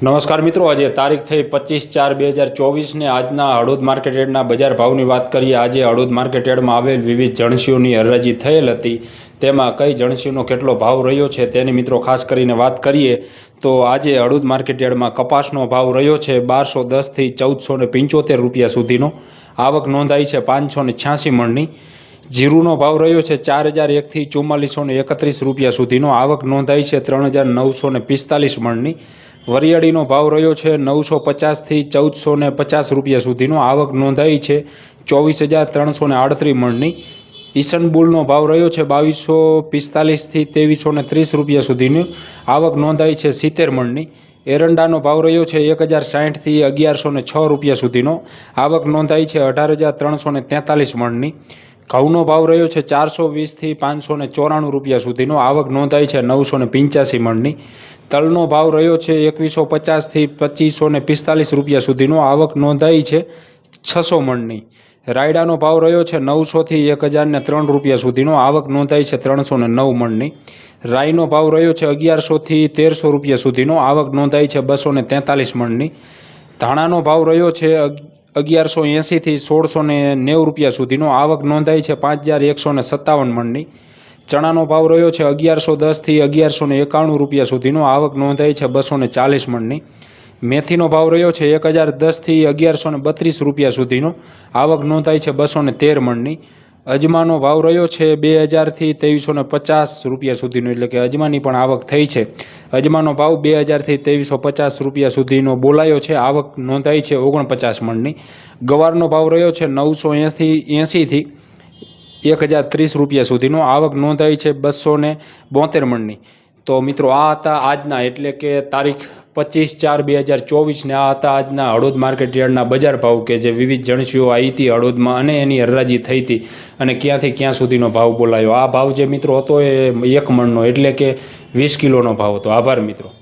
નમસ્કાર મિત્રો, આજે તારીખ થઈ પચીસ ચાર બે હજાર ચોવીસને આજના હળોદ માર્કેટ યાર્ડના બજાર ભાવની વાત કરીએ. આજે હળોદ માર્કેટ યાર્ડમાં આવેલ વિવિધ જણસીઓની હરાજી થયેલ હતી. તેમાં કઈ જણસીઓનો કેટલો ભાવ રહ્યો છે તેની મિત્રો ખાસ કરીને વાત કરીએ. તો આજે હળોદ માર્કેટ યાર્ડમાં કપાસનો ભાવ રહ્યો છે બારસો દસથી ચૌદસો ને પંચોતેર રૂપિયા સુધીનો. આવક નોંધાઈ છે પાંચસો ને છ્યાસી મણની. જીરુનો ભાવ રહ્યો છે ચાર હજાર એકથી ચુમ્માલીસો એકત્રીસ રૂપિયા સુધીનો. આવક નોંધાઈ છે ત્રણ હજાર નવસો ને પિસ્તાલીસ મણની. વરિયાળીનો ભાવ રહ્યો છે નવસો પચાસથી ચૌદસો ને પચાસ રૂપિયા સુધીનો. આવક નોંધાઈ છે ચોવીસ હજાર ત્રણસો ને આડત્રીસ મણની. ઈસનબુલનો ભાવ રહ્યો છે બાવીસો પિસ્તાલીસથી ત્રેવીસો ને ત્રીસ રૂપિયા સુધીની. આવક નોંધાઈ છે સિત્તેર મણની. એરંડાનો ભાવ રહ્યો છે એક હજાર સાઠથી અગિયારસો ને છ રૂપિયા સુધીનો. આવક નોંધાઈ છે અઢાર હજાર ત્રણસો ને તેતાલીસ મણની. ઘઉંનો ભાવ રહ્યો છે ચારસો વીસથી પાંચસો ને ચોરાણું રૂપિયા સુધીનો. આવક નોંધાઈ છે નવસો ને પંચ્યાસી મણની. તલનો ભાવ રહ્યો છે એકવીસો પચાસથી પચીસો ને પિસ્તાલીસ રૂપિયા સુધીનો. આવક નોંધાઈ છે છસો મણની. રાયડાનો ભાવ રહ્યો છે નવસોથી એક હજારને ત્રણ રૂપિયા સુધીનો. આવક નોંધાઈ છે ત્રણસો ને નવ મણની. રાઈનો ભાવ રહ્યો છે અગિયારસોથી તેરસો રૂપિયા સુધીનો. આવક નોંધાઈ છે બસો ને તેતાલીસ મણની. ધાણાનો ભાવ રહ્યો છે અગિયારસો એંસીથી સોળસો ને નેવું રૂપિયા સુધીનો આવક નોંધાઈ છે પાંચ હજાર એકસો ને સત્તાવન મણની. ચણાનો ભાવ રહ્યો છે અગિયારસો દસથી અગિયારસો ને એકાણું રૂપિયા સુધીનો આવક નોંધાઈ છે બસો ને ચાલીસ મણની. મેથીનો ભાવ રહ્યો છે એક હજાર દસથી અગિયારસો ને બત્રીસ રૂપિયા સુધીનો. આવક નોંધાઈ છે બસો ને તેર મણની. અજમાનો ભાવ રહ્યો છે બે હજારથી ત્રેવીસો ને પચાસ રૂપિયા સુધીનો, એટલે કે અજમાની પણ આવક થઈ છે. અજમાનો ભાવ બે હજારથી ત્રેવીસો પચાસ રૂપિયા સુધીનો બોલાયો છે. આવક નોંધાઈ છે ઓગણપચાસ મણની. ગવારનો ભાવ રહ્યો છે નવસો એંસી એંસીથી એક હજાર ત્રીસ રૂપિયા સુધીનો. આવક નોંધાઈ છે બસો ને બોતેર મણની. તો મિત્રો આ હતા આજના, એટલે કે તારીખ પચીસ ચાર બે હજાર ચોવીસને આ હતા આજના હળોદ માર્કેટ યાર્ડના બજાર ભાવ કે જે વિવિધ જણસીઓ આવી હતી હળોદમાં અને એની હરાજી થઈ હતી અને ક્યાંથી ક્યાં સુધીનો ભાવ બોલાયો. આ ભાવ જે મિત્રો હતો એ એક મણનો એટલે કે વીસ કિલોનો ભાવ હતો. આભાર મિત્રો.